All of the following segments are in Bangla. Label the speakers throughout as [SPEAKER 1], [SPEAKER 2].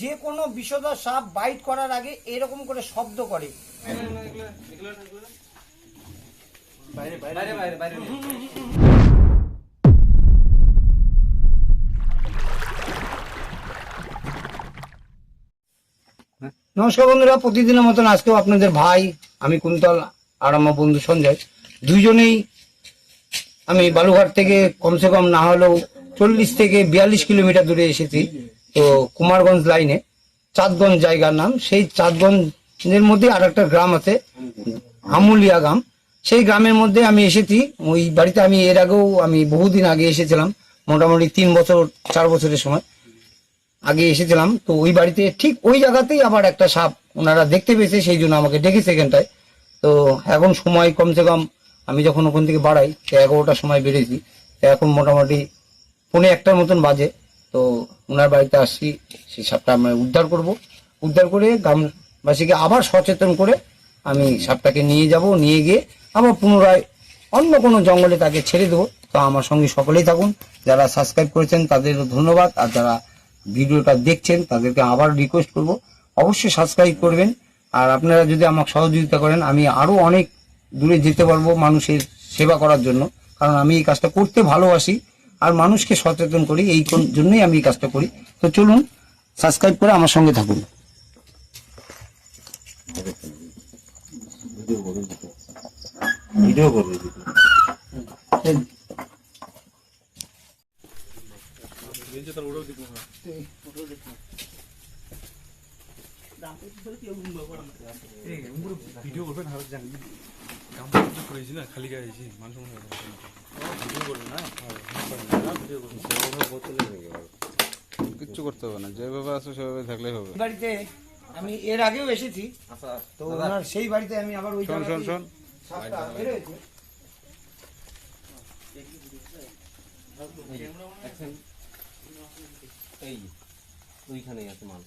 [SPEAKER 1] যে কোনো বিষধর সাপ বাইট করার আগে এরকম করে শব্দ করে।
[SPEAKER 2] বাইরে বাইরে। বাইরে
[SPEAKER 1] নমস্কার বন্ধুরা প্রতিদিনের মতন আজকেও আপনাদের ভাই আমি কুন্তল আর আমার বন্ধু সঞ্জয়। দুইজনেই আমি বালুঘাট থেকে কমসে কম না হলেও চল্লিশ থেকে বিয়াল্লিশ কিলোমিটার দূরে এসেছি। তো কুমারগঞ্জ লাইনে চাঁদগঞ্জ জায়গার নাম। সেই চাঁদগঞ্জের মধ্যে আর একটা গ্রাম আছে আমুলিয়া গ্রাম। সেই গ্রামের মধ্যে আমি এসেছি। ওই বাড়িতে আমি এর আগেও আমি বহুদিন আগে এসেছিলাম, মোটামুটি তিন বছর, চার বছরের সময়। আগে এসেছিলাম, তো ওই বাড়িতে ঠিক ওই জায়গাতেই আবার একটা সাপ ওনারা দেখতে পেয়েছে, সেই জন্য আমাকে ডেকেছে এখানটায়। তো এখন সময় কমসে কম আমি যখন ওখান থেকে বাড়াই, তো এগারোটার সময় বেড়েছি। এখন মোটামুটি পৌনে একটার মতন বাজে। তো ওনার বাড়িতে আসছি সেই সাপটা আমরা উদ্ধার করব। উদ্ধার করে গ্রামবাসীকে আবার সচেতন করে আমি সাপটাকে নিয়ে যাব, নিয়ে গিয়ে আবার পুনরায় অন্য কোনো জঙ্গলে তাকে ছেড়ে দেবো। তো আমার সঙ্গে সকলেই থাকুন। যারা সাবস্ক্রাইব করেছেন, তাদের ধন্যবাদ। আর যারা ভিডিওটা দেখছেন, তাদেরকে আবার রিকোয়েস্ট করব। অবশ্যই সাবস্ক্রাইব করবেন। আর আপনারা যদি আমাকে সহযোগিতা করেন, আমি আরও অনেক দূরে যেতে পারব মানুষের সেবা করার জন্য। কারণ আমি এই কাজটা করতে ভালোবাসি। আর মানুষকে সচেতন করি এই জন্যই আমি এই কাজটা করি তো চলুন সাবস্ক্রাইব করে আমার সঙ্গে থাকুন
[SPEAKER 3] ভিডিও করবে
[SPEAKER 4] ভিডিও করবেন আর করেছি না খালি গায়ে আছি মানুষ ভিডিও করবেন না ভিডিও করবেন
[SPEAKER 5] কিচ্ছু করতে হবে না যেভাবে আছে সেভাবে থাকলেই হবে
[SPEAKER 1] বাড়িতে আমি এর আগেও এসেছি
[SPEAKER 2] আচ্ছা
[SPEAKER 1] তো ওনার সেই বাড়িতে আমি আবার ওই
[SPEAKER 5] শোন শোন
[SPEAKER 2] এই ওইখানেই আছে মাল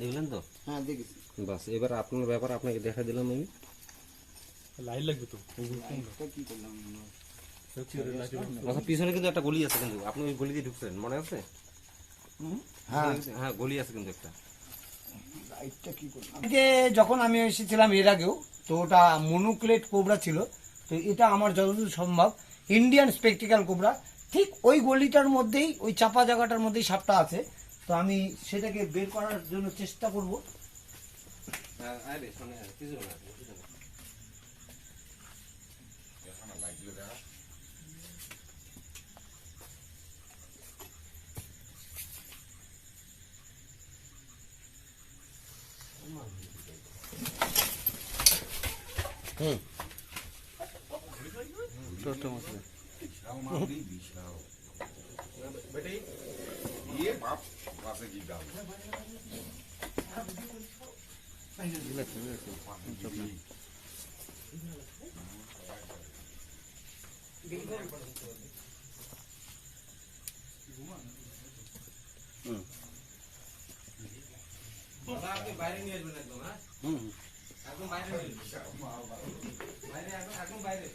[SPEAKER 2] দেখলেন তো
[SPEAKER 1] হ্যাঁ দেখেছি
[SPEAKER 2] বাস এবার আপনার ব্যাপার আপনাকে দেখা দিলাম আমি
[SPEAKER 4] লাইট লাগবে তো।
[SPEAKER 2] আচ্ছা পিছনে কিন্তু একটা গলি আছে কিন্তু। আপনি ওই গলি দিয়ে ঢুকছেন মনে আছে?
[SPEAKER 1] হ্যাঁ।
[SPEAKER 2] হ্যাঁ গলি আছে কিন্তু একটা।
[SPEAKER 1] যে যখন আমি এসেছিলাম এর আগেও তো ওটা মনুক্লেট কোবরা ছিল। তো এটা আমার যতদূর সম্ভব ইন্ডিয়ান স্পেকটিক্যাল কোবরা। ঠিক ওই গলিটার মধ্যেই ওই চাপা জায়গাটার মধ্যেই সাপটা আছে। তো আমি সেটাকে বের করার জন্য চেষ্টা করব।
[SPEAKER 5] ছোট্ট মশলা
[SPEAKER 2] বাইরে নিয়ে আসবেন একদম হ্যাঁ
[SPEAKER 5] হুম
[SPEAKER 2] একদম বাইরে বাইরে একদম বাইরে।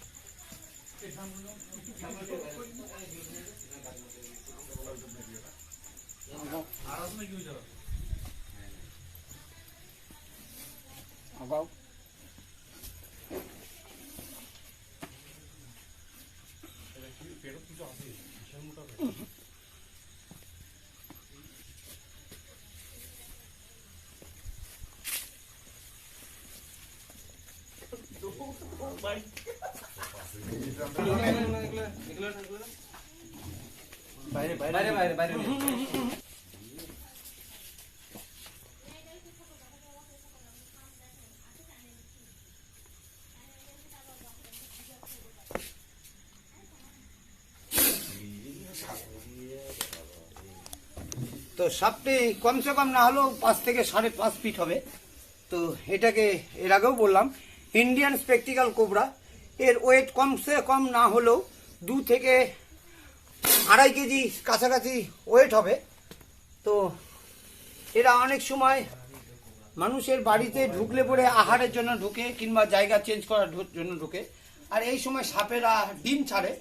[SPEAKER 1] তো সাপটি কমসে কম না হলেও পাঁচ থেকে সাড়ে পাঁচ ফিট হবে। তো এটাকে এর আগেও বললাম ইন্ডিয়ান স্পেকটিক্যাল কোবরা এর ওয়েট কমসে কম না হলেও দু থেকে আড়াই কেজি কাছাকাছি ওয়েট হবে। তো এরা অনেক সময় মানুষের বাড়িতে ঢুকলে পরে আহারের জন্য ঢুকে কিংবা জায়গা চেঞ্জ করার জন্য ঢুকে। আর এই সময় সাপেরা ডিম ছাড়ে।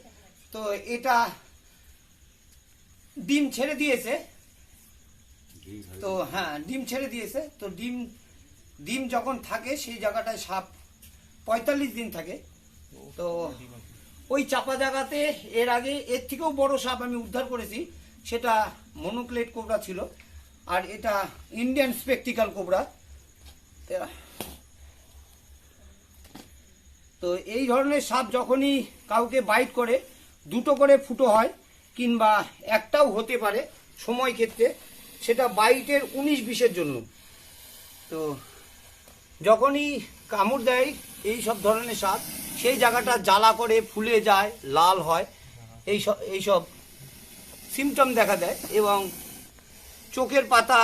[SPEAKER 1] তো এটা ডিম ছেড়ে দিয়েছে। তো হ্যাঁ ডিম ছেড়ে দিয়েছে। তো ডিম ডিম যখন থাকে সেই জায়গাটায় সাপ পঁয়তাল্লিশ দিন থাকে। তো ওই চাপা জায়গাতে এর আগে এর থেকেও বড় সাপ আমি উদ্ধার করেছি, সেটা মনোক্লেট কোবরা ছিল। আর এটা ইন্ডিয়ান স্পেকটিক্যাল কোবরা। তো এই ধরনের সাপ যখনই কাউকে বাইট করে, দুটো করে ফুটো হয়, কিংবা একটাও হতে পারে সময় ক্ষেত্রে, সেটা বাইটের উনিশ বিশের জন্য। তো যখনই কামড় দেয় এই সব ধরনের সাপ, সেই জায়গাটা জ্বালা করে ফুলে যায়, লাল হয়, এই সব এইসব সিমটম দেখা দেয় এবং চোখের পাতা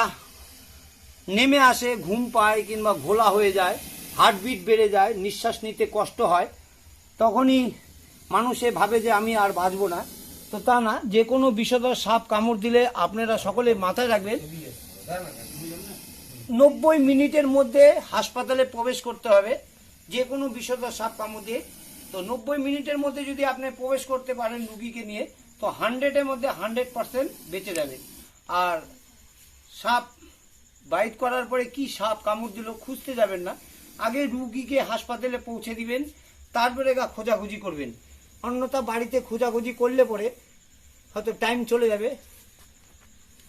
[SPEAKER 1] নেমে আসে, ঘুম পায় কিংবা ঘোলা হয়ে যায় হার্টবিট বেড়ে যায়, নিঃশ্বাস নিতে কষ্ট হয়, তখনই মানুষে ভাবে যে আমি আর বাঁচবো না। তো তা না, যে কোনো বিষধর সাপ কামড় দিলে আপনারা সকলে মাথায় রাখবেন। নব্বই মিনিটের মধ্যে হাসপাতালে প্রবেশ করতে হবে যে কোনো বিষধর সাপ কামড় দিয়ে। তো নব্বই মিনিটের মধ্যে যদি আপনি প্রবেশ করতে পারেন রুগীকে নিয়ে, তো হান্ড্রেডের মধ্যে হান্ড্রেড পার্সেন্ট বেঁচে যাবে। আর সাপ বাইট করার পরে কি সাপ কামড় দিল খুঁজতে যাবেন না। আগে রুগীকে হাসপাতালে পৌঁছে দিবেন, তারপরে গা খোঁজাখুঁজি করবেন। অন্যথা বাড়িতে খোঁজাখুঁজি করলে পরে হয়তো টাইম চলে যাবে।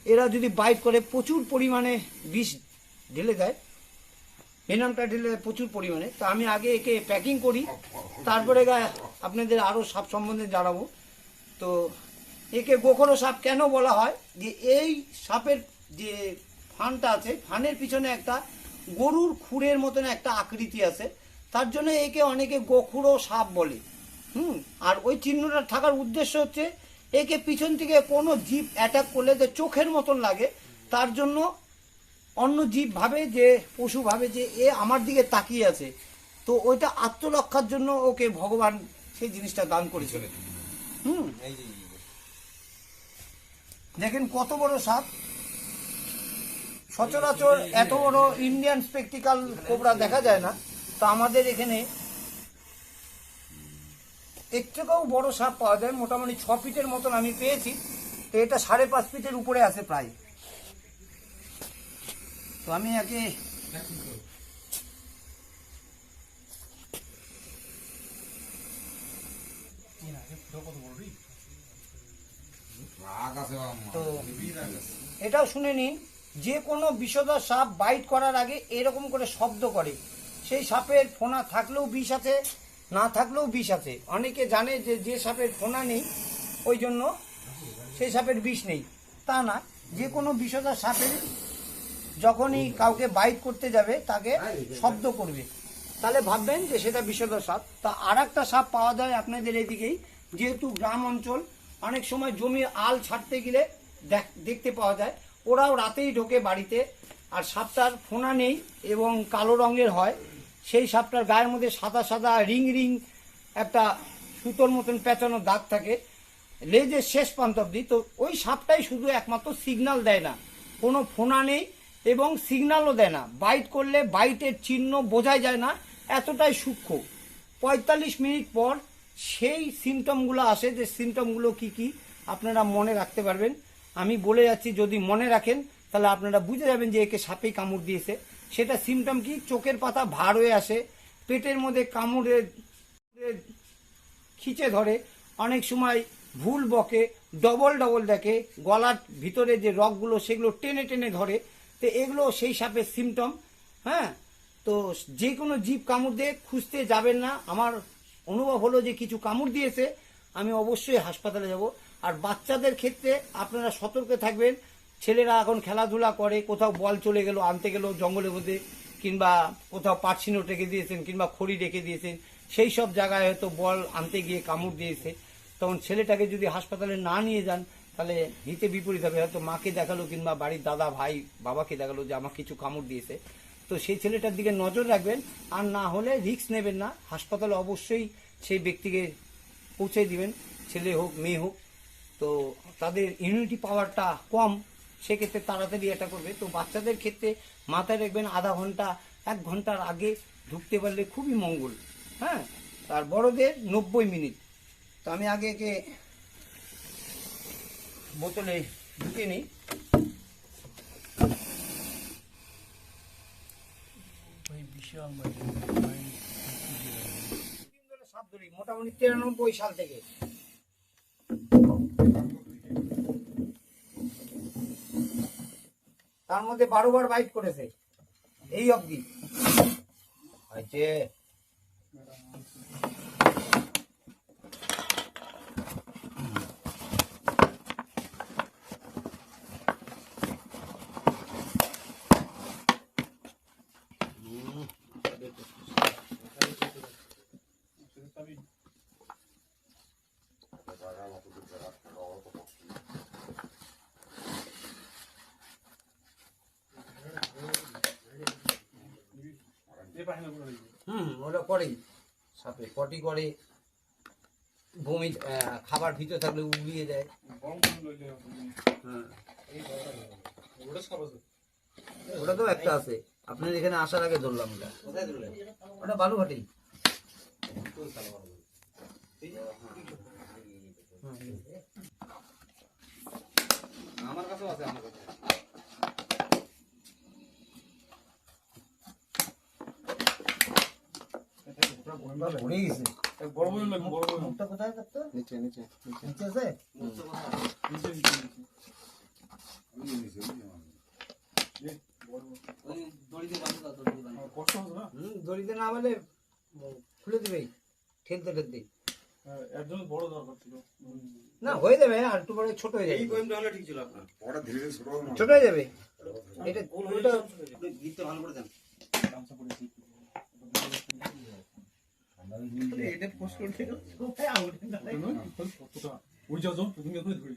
[SPEAKER 1] এরা যদি বাইট করে, প্রচুর পরিমাণে বিষ ঢেলে দেয়। ভেনামটা ঢেলে দেয় প্রচুর পরিমাণে। তো আমি আগে একে প্যাকিং করি, তারপরে আপনাদের আরও সাপ সম্বন্ধে জানাব। তো একে গোখরো সাপ কেন বলা হয়? যে এই সাপের যে ফানটা আছে, ফানের পিছনে একটা গরুর খুরের মতন একটা আকৃতি আছে। তার জন্য একে অনেকে গোখুরো সাপ বলে। হুম? আর ওই চিহ্নটা থাকার উদ্দেশ্য হচ্ছে, একে পিছন থেকে কোনো জীব অ্যাটাক করলে যে চোখের মতন লাগে, তার জন্য অন্য জীব ভাবে যে পশু ভাবে যে এ আমার দিকে তাকিয়ে আছে তো ওইটা আত্মরক্ষার জন্য ওকে ভগবান সেই জিনিসটা দান করেছিল হুম? দেখেন কত বড় সাপ। সচরাচর এত বড় ইন্ডিয়ান স্পেকটিক্যাল কোবরা দেখা যায় না তো আমাদের এখানে এর থেকেও বড় সাপ পাওয়া যায়। মোটামুটি ছ ফিটের মতন আমি পেয়েছি তো এটা সাড়ে পাঁচ ফিটের উপরে আছে প্রায়। তো আমি একে তো এটাও শুনে নিন, যে কোনো বিষধর সাপ বাইট করার আগে এরকম করে শব্দ করে। সেই সাপের ফোনা থাকলেও বিষ আছে, না থাকলেও বিষ আছে। অনেকে জানে যে যে সাপের ফোনা নেই, ওই জন্য সেই সাপের বিষ নেই। তা না, যে কোনো বিষধর সাপের যখনই কাউকে বাইট করতে যাবে তাকে শব্দ করবে। তাহলে ভাববেন যে সেটা বিষধর সাপ। তা আর একটা সাপ পাওয়া যায় আপনাদের এদিকেই। যেহেতু গ্রাম অঞ্চল অনেক সময় জমির আল ছাড়তে গেলে দেখ- দেখতে পাওয়া যায়। ওরাও রাতেই ঢোকে বাড়িতে। আর সাপটার ফোনা নেই এবং কালো রঙের হয়। সেই সাপটার গায়ের মধ্যে সাদা সাদা রিং রিং একটা সুতোর মতন পেঁচানো দাগ থাকে। লেজের শেষ প্রান্ত অব্দি তো ওই সাপটাই শুধু একমাত্র সিগন্যাল দেয় না। কোনো ফোনা নেই। এবং সিগনালও দেয় না। বাইট করলে বাইটের চিহ্ন বোঝাই যায় না, এতটাই সূক্ষ্ম। পঁয়তাল্লিশ মিনিট পর সেই সিমটমগুলো আসে, যে সিমটমগুলো কি কি, আপনারা মনে রাখতে পারবেন। আমি বলে যাচ্ছি, যদি মনে রাখেন, তাহলে আপনারা বুঝে যাবেন যে একে সাপে কামড় দিয়েছে। সেটা সিমটম কি? চোখের পাতা ভার হয়ে আসে, পেটের মধ্যে কামড়ে খিচে ধরে, অনেক সময় ভুল বকে ডবল ডবল দেখে, গলার ভিতরে যে রগগুলো, সেগুলো টেনে টেনে ধরে তো এগুলো সেই সাপের সিমটম হ্যাঁ? তো যে কোনো জীব কামড় দিয়ে খুঁজতে যাবেন না। আমার অনুভব হলো যে কিছু কামড় দিয়েছে, আমি অবশ্যই হাসপাতালে যাব। আর বাচ্চাদের ক্ষেত্রে আপনারা সতর্ক থাকবেন। ছেলেরা এখন খেলাধুলা করে, কোথাও বল চলে গেল, আনতে গেল জঙ্গলের মধ্যে, কিংবা কোথাও পার্সিনো রেখে দিয়েছেন, কিংবা খড়ি রেখে দিয়েছেন, সেই সব জায়গায় হয়তো বল আনতে গিয়ে কামড় দিয়েছে। তখন ছেলেটাকে যদি হাসপাতালে না নিয়ে যান তাহলে হিতে বিপরীত হবে। হয়তো মাকে দেখাল কিংবা বাড়ির দাদা, ভাই, বাবাকে দেখাল যে আমার কিছু কামড় দিয়েছে। তো সেই ছেলেটার দিকে নজর রাখবেন, আর না হলে রিস্ক নেবেন না। হাসপাতালে অবশ্যই সেই ব্যক্তিকে পৌঁছে দিবেন, ছেলে হোক, মেয়ে হোক। তো তাদের ইমিউনিটি পাওয়ারটা কম, সেক্ষেত্রে তাড়াতাড়ি এটা করবে। তো বাচ্চাদের ক্ষেত্রে মাথায় রাখবেন, আধা ঘণ্টা, এক ঘণ্টার আগে ঢুকতে পারলে খুবই মঙ্গল। হ্যাঁ? আর বড়দের নব্বই মিনিট। তো আমি আগে বোতলে ঢুকে নিই। মোটামুটি তিরানব্বই সাল থেকে। তার মধ্যে বারো বার বাইট করেছে এই অবধি। হয়েছে। হুম, ওটা করেই। সাপে পটি করে, বমি খাবার ভিতরে থাকলে উগলিয়ে দেয়। হ্যাঁ। ওটা তো একটা আছে। আপনার এখানে আসার আগে ধরলাম ওটা। ওটা বালুঘাটেই।
[SPEAKER 5] আমার কাছেও আছে আমার কাছে
[SPEAKER 1] ভরে গেছে।
[SPEAKER 4] বড় বড় লাগে বড় বড়
[SPEAKER 1] মুখটা কোথায় থাকতো
[SPEAKER 5] নিচে নিচে
[SPEAKER 1] নিচে। আছে?
[SPEAKER 4] নিচে নিচে নিচে। কষ্ট না?
[SPEAKER 1] হুম দড়িতে না বলে খুলে দেবে ঠেলতে ঠেলতে।
[SPEAKER 4] হ্যাঁ, বড় দরকার ছিল।
[SPEAKER 1] না হয়ে যাবে আর একটু পরে ছোট হয়ে যাবে।
[SPEAKER 2] ওটা ধীরে ধীরে ছোট হবে
[SPEAKER 1] ছোট হয়ে যাবে। এটা ওটা
[SPEAKER 4] গামছা পরেছি কতটা ওই যাও যাও তুমি ধরে ধরি।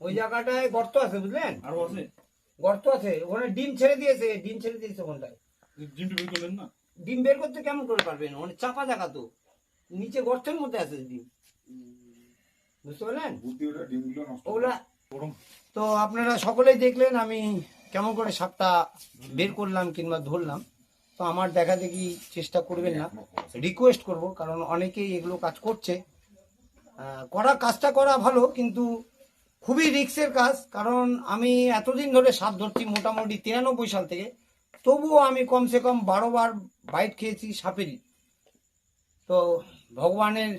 [SPEAKER 1] ওই জায়গাটায় গর্ত আছে বুঝলেন?
[SPEAKER 4] আরও আছে?
[SPEAKER 1] গর্ত আছে ওখানে ডিম ছেড়ে দিয়েছে ডিম ছেড়ে দিয়েছে ওখানটায়।
[SPEAKER 4] ডিমটা বের করলেন না?
[SPEAKER 1] ডিম বের করতে কেমন করে পারবেন? ওখানে চাপা জায়গা তো। নিচে গর্তের মধ্যে আছে ডিম। বুঝতে পারলেন। ওগুলা তো আপনারা সকলেই দেখলেন আমি কেমন করে সাপটা বের করলাম কিংবা ধরলাম। তো আমার দেখা দেখি চেষ্টা করবেন না। রিকোয়েস্ট করব কারণ অনেকেই এগুলো কাজ করছে। করা কাজটা করা ভালো কিন্তু খুবই রিক্সের কাজ। কারণ আমি এতদিন ধরে সাপ ধরছি মোটামুটি তিরানব্বই সাল থেকে। তবুও আমি কমসে কম বারো বার বাইট খেয়েছি সাপেরই। তো ভগবানের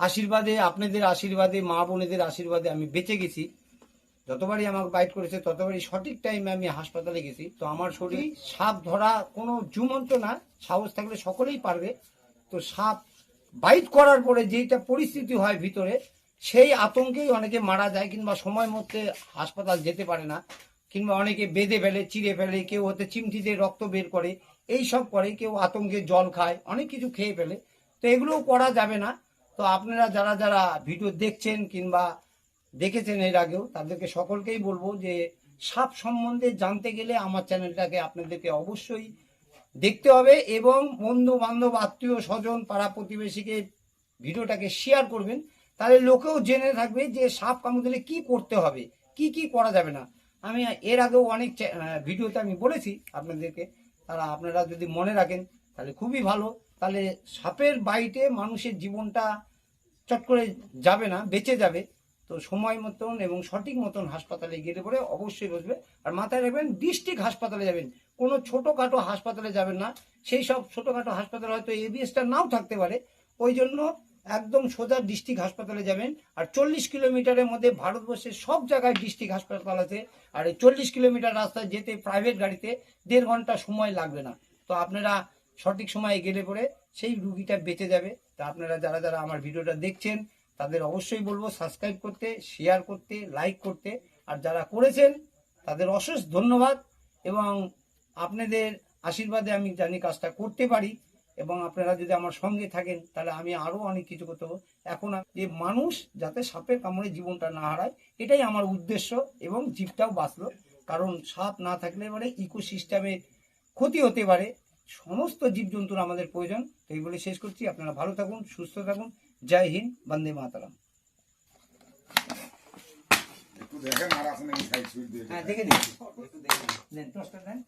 [SPEAKER 1] আশীর্বাদে, আপনাদের আশীর্বাদে, মা বোনেদের আশীর্বাদে আমি বেঁচে গেছি। যতবারই আমাকে বাইট করেছে, ততবারই সঠিক টাইমে আমি হাসপাতালে গেছি। তো আমার শরীর সাপ ধরা কোনো জুমন্ত না, সাহস থাকলে সকলেই পারবে। তো সাপ বাইট করার পরে যেটা পরিস্থিতি হয় ভিতরে, সেই আতঙ্কেই অনেকে মারা যায় কিংবা সময় মধ্যে হাসপাতাল যেতে পারে না, কিংবা অনেকে বেঁধে ফেলে, চিড়ে ফেলে, কেউ হতে চিমটি দিয়ে রক্ত বের করে এই সব করে, কেউ আতঙ্কে জল খায়, অনেক কিছু খেয়ে ফেলে। তো এগুলোও করা যাবে না। তো আপনারা যারা যারা ভিডিও দেখছেন কিংবা দেখেছেন এর আগেও, তাদেরকে সকলকেই বলব যে সাপ সম্বন্ধে জানতে গেলে আমার চ্যানেলটাকে আপনাদেরকে অবশ্যই দেখতে হবে এবং বন্ধু বান্ধব আত্মীয় স্বজন, পাড়া প্রতিবেশীকে ভিডিওটাকে শেয়ার করবেন। তাহলে লোকেও জেনে থাকবে যে সাপ কামড় কি করতে হবে, কি কি করা যাবে না। আমি এর আগেও অনেক ভিডিওতে আমি বলেছি আপনাদেরকে। তারা আপনারা যদি মনে রাখেন, তাহলে খুবই ভালো। তাহলে সাপের বাইটে মানুষের জীবনটা চট করে যাবে না, বেঁচে যাবে। তো সময় মতন এবং সঠিক মতন হাসপাতালে গেলে পরে অবশ্যই বসবে। আর মাথায় রাখবেন, ডিস্ট্রিক্ট হাসপাতালে যাবেন। কোনো ছোটোখাটো হাসপাতালে যাবেন না। সেই সব ছোটোখাটো হাসপাতালে হয়তো এবিএসটা নাও থাকতে পারে। ওই জন্য একদম সোজা ডিস্ট্রিক্ট হাসপাতালে যাবেন। আর চল্লিশ কিলোমিটারের মধ্যে ভারতবর্ষের সব জায়গায় ডিস্ট্রিক্ট হাসপাতাল আছে। আর এই চল্লিশ কিলোমিটার রাস্তায় যেতে প্রাইভেট গাড়িতে দেড় ঘণ্টা সময় লাগবে না। তো আপনারা সঠিক সময়ে গেলে পরে সেই রুগীটা বেঁচে যাবে। তা আপনারা যারা যারা আমার ভিডিওটা দেখছেন, তাদের অবশ্যই বলব সাবস্ক্রাইব করতে শেয়ার করতে লাইক করতে। আর যারা করেছেন, তাদের অশেষ ধন্যবাদ। এবং আপনাদের আশীর্বাদে আমি জানি কাজটা করতে পারি। এবং আপনারা যদি আমার সঙ্গে থাকেন, তাহলে আমি আরও অনেক কিছু করতে পারব। এখন যে মানুষ যাতে সাপের কামড়ে জীবনটা না হারায়, এটাই আমার উদ্দেশ্য এবং জীবটাও বাঁচলো। কারণ সাপ না থাকলে মানে ইকোসিস্টেমে ক্ষতি হতে পারে। সমস্ত জীবজন্তুর আমাদের প্রয়োজন। তো এই বলে শেষ করছি। আপনারা ভালো থাকুন সুস্থ থাকুন। জয় হিন্দ বন্দে মাতারাম।
[SPEAKER 2] দেখেন আর
[SPEAKER 1] হ্যাঁ দেখে নিন একটু দেখে নিন। টসটা দেন।